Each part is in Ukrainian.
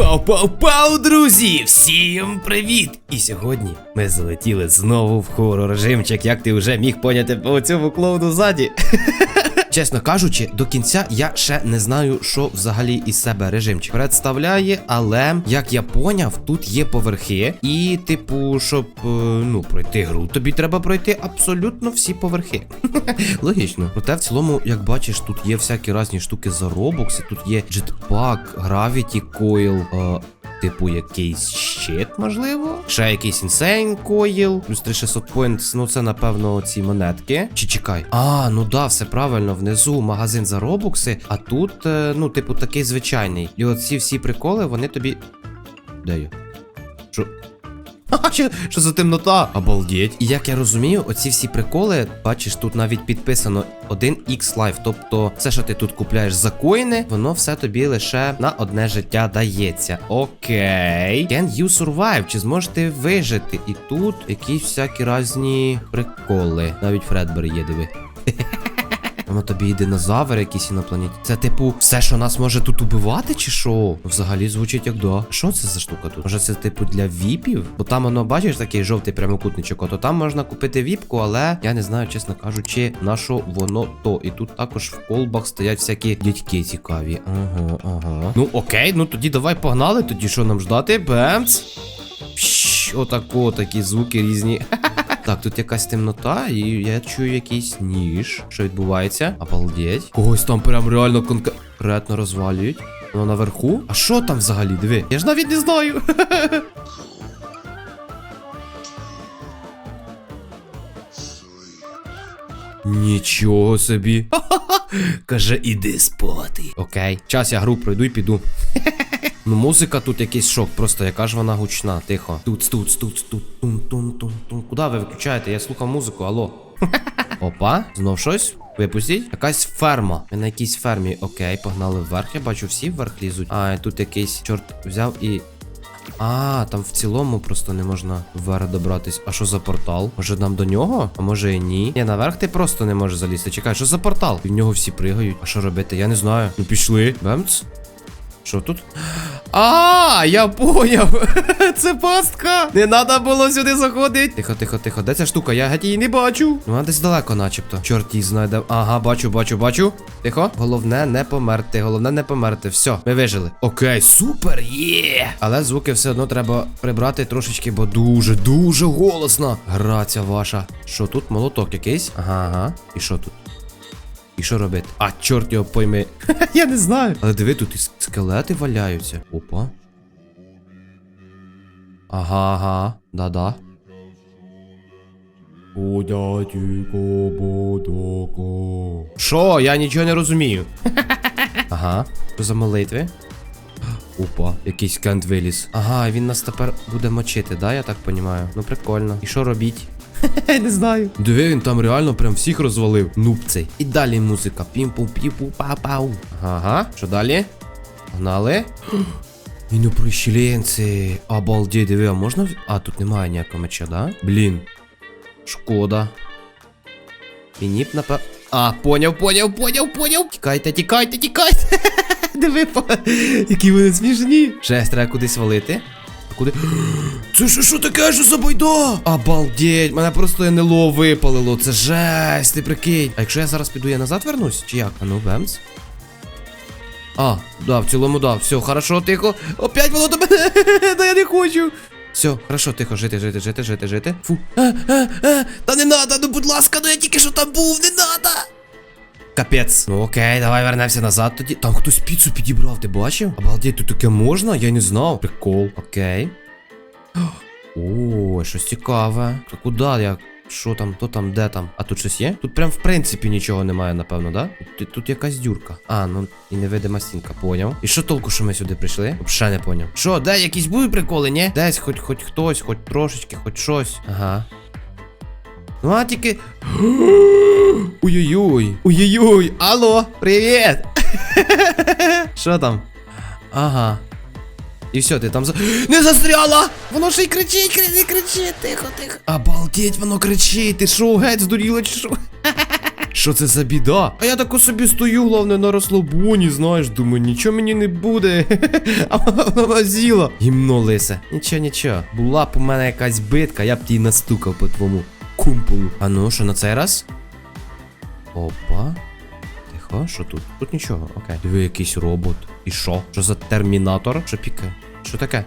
Пау-пау-пау, друзі! Всім привіт! І сьогодні ми залетіли знову в хорор режимчик, як ти вже міг поняти по цьому клоуну ззаді. Чесно кажучи, до кінця я ще не знаю, що взагалі із себе режимчик представляє, але як я поняв, тут є поверхи, і, типу, щоб е, ну пройти гру, тобі треба пройти абсолютно всі поверхи. Логічно. Проте в цілому, як бачиш, тут є всякі різні штуки за робокси, тут є джетпак, гравіті койл. Типу якийсь щит, можливо. Ще якийсь інсейн коїл. Плюс 3600 поінтс, ну це напевно ці монетки. Чи чекай. А, ну да, все правильно. Внизу магазин за робокси, а тут, е, ну, типу, такий звичайний. І оці всі приколи, вони тобі. Де я? Що? Що, за темнота? Обалдеть. І як я розумію, оці всі приколи, бачиш, тут навіть підписано 1x Life. Тобто, все, що ти тут купляєш за коїни, воно все тобі лише на одне життя дається. Окей. Can you survive? Чи зможеш ти вижити? І тут якісь всякі різні приколи. Навіть Фредбер є, диви. Воно тобі і динозавр якийсь інопланетні. Це типу все, що нас може тут убивати, чи що? Взагалі звучить як да. Що це за штука тут? Може це типу для віпів? Бо там воно, бачиш, такий жовтий прямокутничок, то там можна купити віпку, але я не знаю, чесно кажучи, на що воно то. І тут також в колбах стоять всякі дядьки цікаві. Ага, ага. Ну окей, ну тоді давай погнали. Тоді що нам ждати? Бемц. Отако, такі звуки різні. Так, тут якась темнота, і я чую якийсь ніж. Що відбувається? Обалдеть. Когось там прям реально конкретно розвалюють. Воно наверху? А що там взагалі? Диви? Я ж навіть не знаю. Нічого собі. Каже, іди спати. Окей. Час я гру пройду і піду. Ну, музика тут якийсь шок, просто яка ж вона гучна, тихо. Тут, тут, тут, тут, тун, тун, тун, тун. Куди ви виключаєте? Я слухав музику, алло. Опа, знов щось. Випустіть. Якась ферма. Ми на якійсь фермі. Окей, погнали вверх. Я бачу, всі вверх лізуть. А, тут якийсь чорт взяв і. А, там в цілому просто не можна вверх добратись. А що за портал? Може нам до нього? А може і ні? Ні, наверх ти просто не можеш залізти. Чекай, що за портал? І в нього всі пригають. А що робити? Я не знаю. Ну пішли. Бемц. Що тут? А, я поняв. Це пастка. Не треба було сюди заходити. Тихо, тихо, тихо. Де ця штука? Я геть її не бачу. Ну, вона десь далеко, начебто. Чорт її знайде. Ага, бачу, бачу, бачу. Тихо. Головне не померти. Головне не померти. Все, ми вижили. Окей, супер, є. Але звуки все одно треба прибрати трошечки, бо дуже, дуже голосно. Граця ваша. Що тут? Молоток якийсь? Ага, ага. І що тут? І що робити? А, чорт його пойми. Я не знаю. Але диви, тут і скелети валяються. Опа. Ага, ага, да-да. Що? Я нічого не розумію. Ага. Що за молитви? Опа, якийсь кент виліз. Ага, він нас тепер буде мочити, да, я так понімаю? Ну прикольно. І що робіть? Не знаю. Диви, він там реально прям всіх розвалив. Нуб цей. І далі музика. Пім-пу, пі-пу, па-пау. Ага. Що далі? Погнали. Іноприщеленці. Обалдеть, диви, а можна. А, тут немає ніякого меча, да? Блін. Шкода. Мені б напев... А, поняв, поняв, поняв, поняв. Тікайте, тікайте, тікайте. Диви, які вони смішні. Жесть, треба кудись валити. Куди? Це що, що таке, що за байда? Обалдеть, мене просто НЛО випалило. Це жесть, ти прикинь. А якщо я зараз піду, я назад вернусь? Чи як? А ну, бемс. А, да, в цілому, да. Все, хорошо, тихо. Опять воно до мене. Да я не хочу. Все, хорошо, тихо, жити, жити, жити, жити, жити. Фу. А, а, а, та не надо, ну будь ласка, ну я тільки що там був, не надо. Капець. Ну окей, давай вернемося назад тоді. Там хтось піцу підібрав, ти бачив? Обалдеть, тут таке можна? Я не знав. Прикол. Окей. О, щось цікаве. То куди я? Що там, то там, де там? А тут щось є? Тут прям в принципі нічого немає, напевно, да? Тут, тут якась дюрка. А, ну і невидима стінка, поняв. І що толку, що ми сюди прийшли? Взагалі не поняв. Що, де якісь будуть приколи, ні? Десь хоч хоч хтось, хоч трошечки, хоч щось. Ага. Ну, а тільки. Ой-ой-ой. Ой-ой-ой. Алло, привіт! Що там? Ага. І все, ти там за. Не застряла! Воно ще й кричить, кричить, кричить, тихо, тихо. Обалдеть, воно кричить, ти шо, геть здуріло чи що? Що це за біда? А я тако собі стою, головне, на розслабоні, знаєш, думаю, нічого мені не буде. А вона з'їла. Гімно лисе. Нічого, нічого. Була б у мене якась битка, я б її настукав по твоєму кумполу. А ну, що на цей раз? Опа. Тихо, що тут? Тут нічого, окей. Диви, якийсь робот. І що? Що за термінатор? Що пікає? Що таке?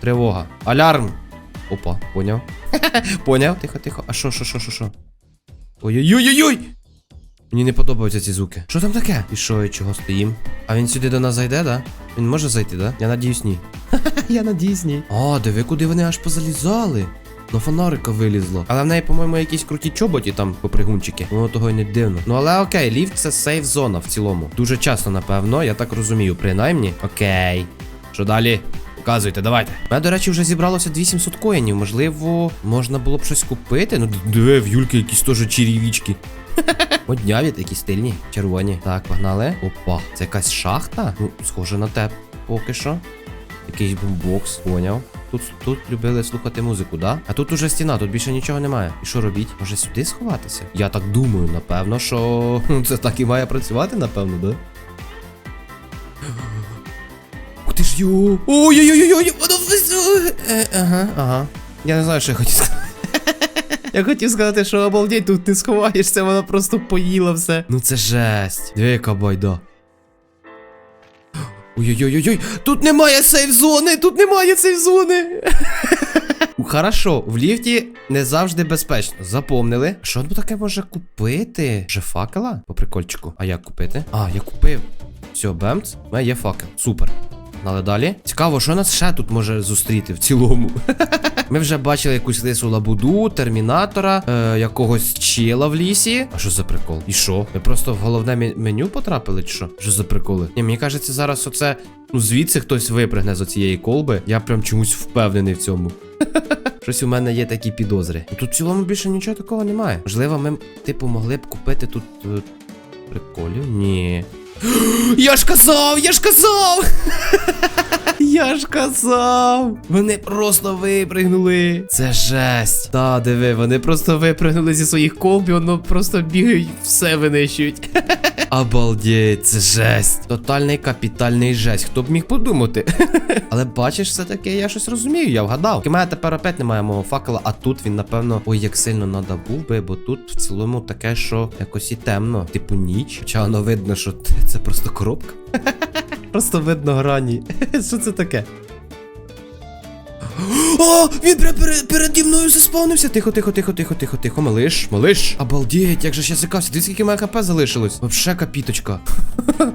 Тривога. Алярм! Опа, поняв. поняв? Тихо, тихо. А що, що, що, що, що? Ой-ой-ой-ой! Мені не подобаються ці звуки. Що там таке? І що, і чого стоїм? А він сюди до нас зайде, да? Він може зайти, да? Я надіюсь, ні. Я надіюсь, ні. О, диви, куди вони аж позалізали. На фонарика вилізло. Але в неї, по-моєму, якісь круті чоботі там попригунчики. Воно того й не дивно. Ну але окей, ліфт це сейф зона в цілому. Дуже часто, напевно, я так розумію, принаймні. Окей. Що далі? Показуйте, давайте. У мене, до речі, вже зібралося 2700 коїнів. Можливо, можна було б щось купити. Ну, диви, в Юльки якісь теж черевічки. Одняві такі стильні, червоні. Так, погнали. Опа, це якась шахта? Ну, схоже на те, поки що. Якийсь бумбокс, поняв. Тут, тут любили слухати музику, да? А тут уже стіна, тут більше нічого немає. І що робіть? Може сюди сховатися? Я так думаю, напевно, що це так і має працювати, напевно, да? Ух ти ж йо! Ой-ой-ой-ой! Воно Е, Ага, ага. Я не знаю, що я хотів сказати. Я хотів сказати, що обалдеть, тут не сховаєшся, вона просто поїла все. Ну це жесть. Диви, яка байда. Ой-ой-ой-ой, тут немає сейф-зони, тут немає сейф-зони. Хорошо, в ліфті не завжди безпечно. Запомнили. Що тут таке може купити? Вже факела? По прикольчику. А як купити? А, я купив. Все, бемц. У мене є факел. Супер. Але далі. Цікаво, що нас ще тут може зустріти в цілому. Ми вже бачили якусь лису лабуду, термінатора, е, якогось чела в лісі. А що за прикол? І що? Ми просто в головне меню потрапили, чи що? Що за приколи? Ні, мені кажеться, зараз оце. Ну, звідси хтось випригне з оцієї колби. Я прям чомусь впевнений в цьому. Щось у мене є такі підозри. Ну, Тут в цілому більше нічого такого немає. Можливо, ми, типу, могли б купити тут. е, Приколів? Ні. Я ж казав, я ж казав! Я ж казав! Вони просто випригнули. Це жесть. Та, диви, вони просто випригнули зі своїх колб і воно просто бігають, все винищують. Обалдеть, це жесть. Тотальний капітальний жесть. Хто б міг подумати? Але бачиш, все таки я щось розумію, я вгадав. У мене тепер опять немає мого факела, а тут він, напевно, ой, як сильно надо був би, бо тут в цілому таке, що якось і темно. Типу ніч. Хоча воно видно, що це просто коробка. Просто видно грані. Що це таке? О, він прям перед, переді мною заспавнився. Тихо, тихо, тихо, тихо, тихо, тихо. Малиш, малиш. Обалдеть, як же ж я зикався. Ти скільки моє хп залишилось. Вообще капіточка.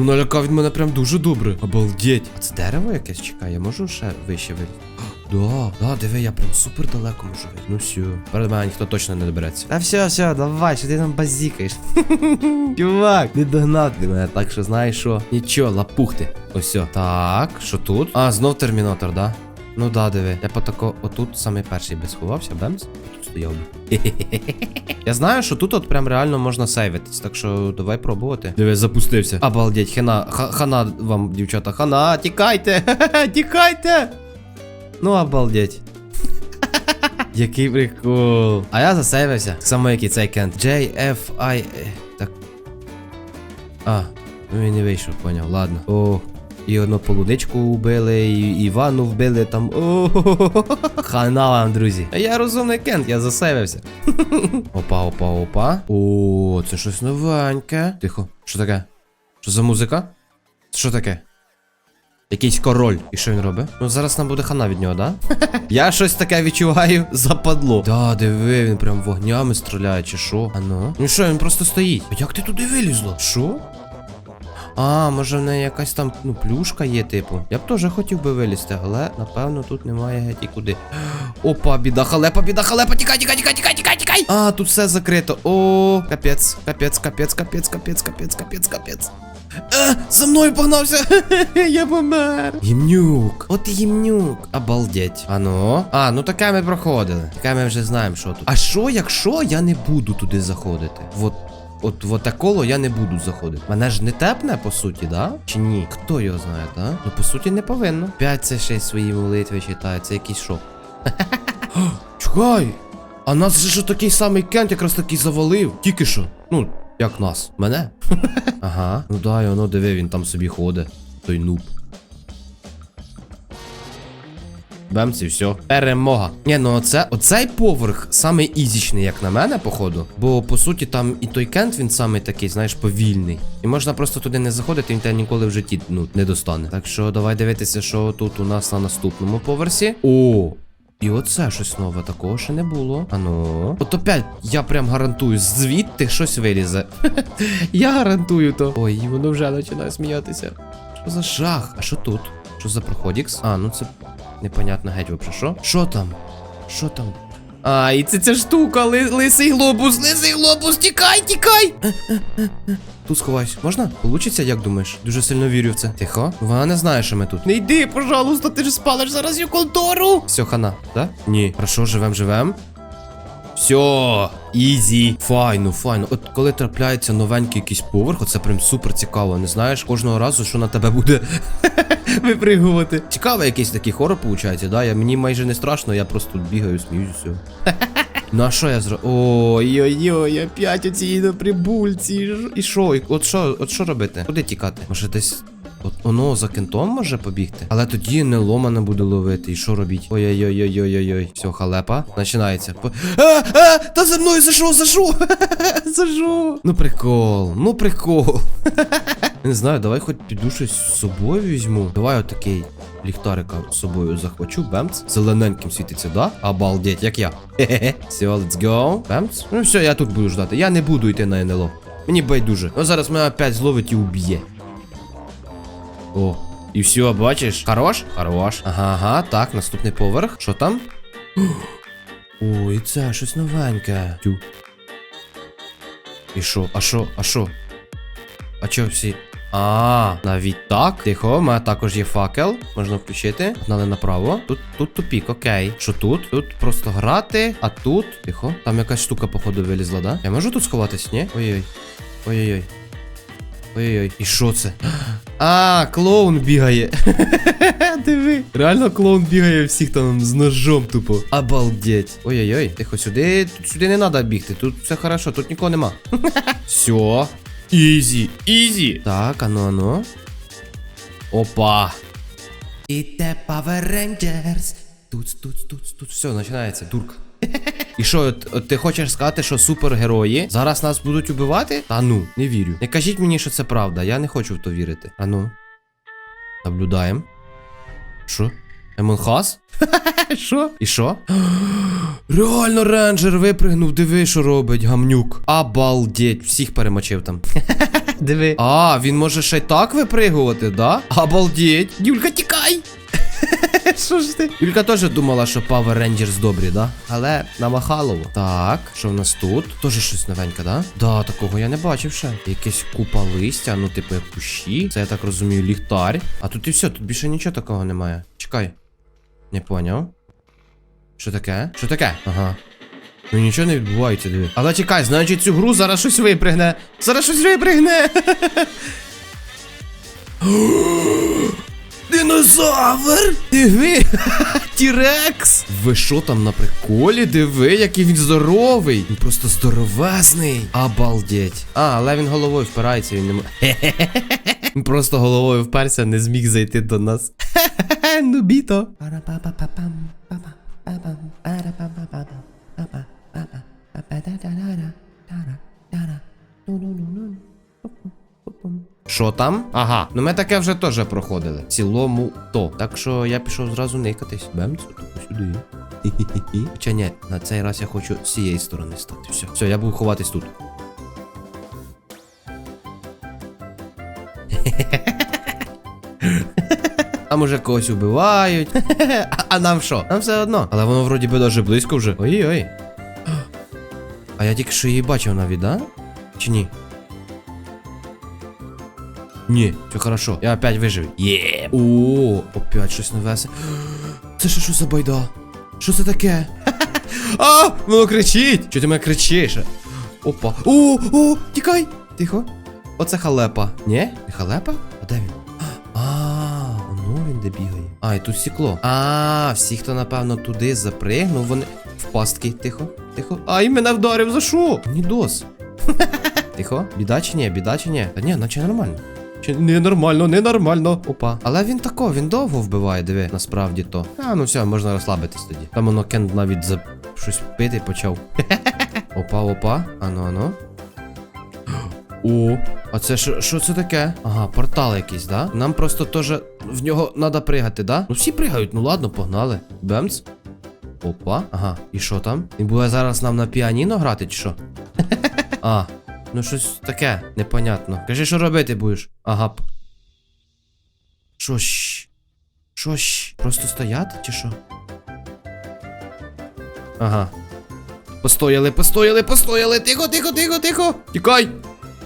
Ну налякав він мене прям дуже добре. Обалдеть. А це дерево якесь чекає, я можу ще вище вилізти? Да, да, диви, я прям супер далеко можу вийти. Ну все. Перед мене ніхто точно не добереться. А все, все, давай, що ти там базікаєш. Чувак, не догнати мене, так що знаєш що? Нічого, лапухти. Ось все. Так, що тут? А, знов термінатор, да? Ну да, диви. Я потако отут саме перший би сховався, бемс. Тут стояв би. Я знаю, що тут от прям реально можна сейвитись, так що давай пробувати. Диви, запустився. Обалдеть, хана, ха- хана вам, дівчата, хана, тікайте! Тікайте! Ну, обалдеть. Який прикол. А я засейвився. Так само, як і цей кент. JFI. Так. А, ну він не вийшов, поняв. Ладно. О. І одну полуничку вбили, і Івану вбили там. Хана вам, друзі. Я розумний кент, я засейвився. Опа, опа, опа. О, це щось новеньке. Тихо. Що таке? Що за музика? Що таке? Якийсь король. І що він робить? Ну зараз нам буде хана від нього, да? Я щось таке відчуваю, западло. Да, диви, він прям вогнями стріляє, чи що? А ну? Ну що, він просто стоїть. А як ти туди вилізла? Що? А, може в неї якась там ну, плюшка є, типу. Я б теж хотів би вилізти, але напевно тут немає геть і куди. Опа, біда, халепа, біда, халепа, тікай, тікай, тікай, тікай, тікай, тікай. А, тут все закрито. О, капець, капець, капець, капець, капець, капець, капець, капець. Е, за мною погнався. Я помер. Гімнюк. От гімнюк. Обалдеть. А ну. А, ну таке ми проходили. Таке ми вже знаємо, що тут. А що, якщо я не буду туди заходити? Вот. От в оте коло я не буду заходити. Мене ж не тепне, по суті, да? Чи ні? Хто його знає, да? Ну, по суті, не повинно. П'ять це ще свої молитви читає, це якийсь шок. Чекай! А нас же ж такий самий кент якраз такий завалив. Тільки що. Ну, як нас? Мене? ага. Ну да, і воно диви, він там собі ходить. Той нуб. Бемці, все. Перемога. Ні, ну оце, оцей поверх самий ізічний, як на мене, походу. Бо по суті там і той кент він самий такий, знаєш, повільний. І можна просто туди не заходити, він тебе ніколи в житті ну, не достане. Так що давай дивитися, що тут у нас на наступному поверсі. О! І оце щось нове, такого ще не було. Ану. От опять я прям гарантую, звідти щось вилізе. я гарантую то. Ой, воно вже починає сміятися. Що за жах? А що тут? Що за проходікс? А, ну це непонятно геть вообще. Що? Що там? Що там? А, і це ця штука, ли, лисий глобус, лисий глобус, тікай, тікай! Тут сховайся. Можна? Получиться, як думаєш? Дуже сильно вірю в це. Тихо. Вона не знає, що ми тут. Не йди, пожалуйста, ти ж спалиш зараз її контору. Все, хана, да? Ні. Хорошо, живем, живем. Все, ізі. Файно, файно. От коли трапляється новенький якийсь поверх, оце прям супер цікаво. Не знаєш кожного разу, що на тебе буде випригувати. Цікаво, якийсь такий хорор получається, да? Я, мені майже не страшно, я просто бігаю, сміюсь, все. Ну а що я зро... Ой-ой-ой, опять оці прибульці. І що? От що, от що робити? Куди тікати? Може десь. От воно за кентом може побігти, але тоді не ломана буде ловити. І що робіть? Ой-ой-ой-ой-ой-ой. Все, халепа. Починається. По- А, а, та за мною за що, за що? За що? Ну прикол, ну прикол. Не знаю, давай хоч піду щось з собою візьму. Давай отакий ліхтарика з собою захвачу. Бемц. Зелененьким світиться, да? Обалдеть, як я. Все, let's go. Бемц. Ну все, я тут буду ждати. Я не буду йти на НЛО. Мені байдуже. Ну зараз мене опять зловить і уб'є. О, і все, бачиш? Хорош? Хорош. Ага, ага, так, наступний поверх. Що там? О, і це щось новеньке. Тю. І що? А що? А що? А чо всі? А, навіть так. Тихо, у мене також є факел. Можна включити. Погнали направо. Тут, тут тупік, окей. Що тут? Тут просто грати, а тут. Тихо. Там якась штука, походу, вилізла, да? Я можу тут сховатись, ні? Ой-ой. Ой-ой-ой. Ой-ой-ой. І що це? А, клоун бігає. Диви. Реально клоун бігає всіх там з ножом тупо. Обалдеть. Ой-ой-ой. Тихо, сюди. Тут сюди не треба бігти. Тут все хорошо, тут нікого нема. Все. Ізі, ізі. Так, ано, ано. Опа. І те Power Rangers. Тут, тут, тут, тут. Все, починається, дурка. І що, от, от ти хочеш сказати, що супергерої зараз нас будуть убивати? Та ну, не вірю. Не кажіть мені, що це правда, я не хочу в то вірити. А ну. Наблюдаємо. Що? Емонхас? Що? І що? Реально рейнджер випригнув, диви, що робить гамнюк. Обалдеть, всіх перемочив там. Диви. А, він може ще й так випригувати, да? Обалдеть. Юлька, тікай! Що ж ти? Юлька теж думала, що Power Rangers добрі, да? Але намахалово. Так, що в нас тут? Тоже щось новеньке, да? Да, такого я не бачив ще. Якась купа листя, ну, типу, кущі. Це я так розумію, ліхтар. А тут і все, тут більше нічого такого немає. Чекай. Не поняв. Що таке? Що таке? Ага. Ну нічого не відбувається, диви. Але чекай, значить цю гру зараз щось випригне. Зараз щось випригне. Динозавр! Диви! Тірекс! Ви що там на приколі? Диви, який він здоровий! Він просто здоровезний! Обалдеть! А, але він головою впирається, він не м... Він просто головою вперся, не зміг зайти до нас. Ну біто. Що там? Ага, ну ми таке вже теж проходили. В цілому то. Так що я пішов зразу никатись. Бемцю, сюди. Хоча ні, на цей раз я хочу з цієї сторони стати. Все, все, я буду ховатись тут. Там уже когось убивають. А- А нам що? Нам все одно. Але воно вроді би даже близько вже. Ой-ой. А я тільки що її бачив навіть, да? Чи ні? Ні, все хорошо. Я опять вижив. Є. О, опять щось новесе. Це що, що за байда? Що це таке? А, воно кричить! Чого ти мене кричиш? Опа. О, о, тікай! Тихо. Оце халепа. Ні? Не халепа? А де він? А, ну він де бігає. А, і тут стекло. А, всі, хто, напевно, туди запригнув, вони. В пастки. Тихо, тихо. Ай, мене вдарив, за що? Нідос. Тихо, біда чи ні, біда чи ні? Та ні, наче нормально. Чи ненормально, ненормально. Опа. Але він тако, він довго вбиває, диви, насправді то. А, ну все, можна розслабитись тоді. Там воно Кен навіть за щось пити почав. Опа, опа. Ану, ану. О, а це що, що це таке? Ага, портал якийсь, да? Нам просто теж в нього треба пригати, да? Ну всі пригають, ну ладно, погнали. Бемц. Опа, ага, і що там? Він буде зараз нам на піаніно грати, чи що? А, ну щось таке, непонятно. Кажи, що робити будеш? Ага. Що ж? Що ж? Просто стояти, чи що? Ага. Постояли, постояли, постояли. Тихо, тихо, тихо, тихо. Тікай.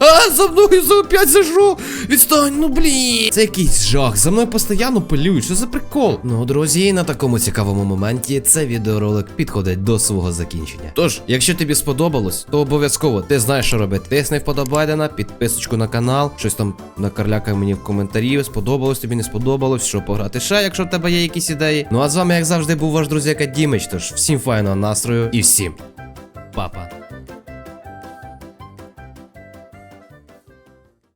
А, за мною за опять зажу! Відстань, ну блін! Це якийсь жах, за мною постійно пилюють, що за прикол? Ну, друзі, на такому цікавому моменті цей відеоролик підходить до свого закінчення. Тож, якщо тобі сподобалось, то обов'язково ти знаєш, що робити. Тисни вподобайдена, підписочку на канал, щось там накарлякай мені в коментарі, сподобалось тобі, не сподобалось, що пограти ще, якщо в тебе є якісь ідеї. Ну а з вами, як завжди, був ваш друзяка Дімич, тож всім файного настрою і всім па-па.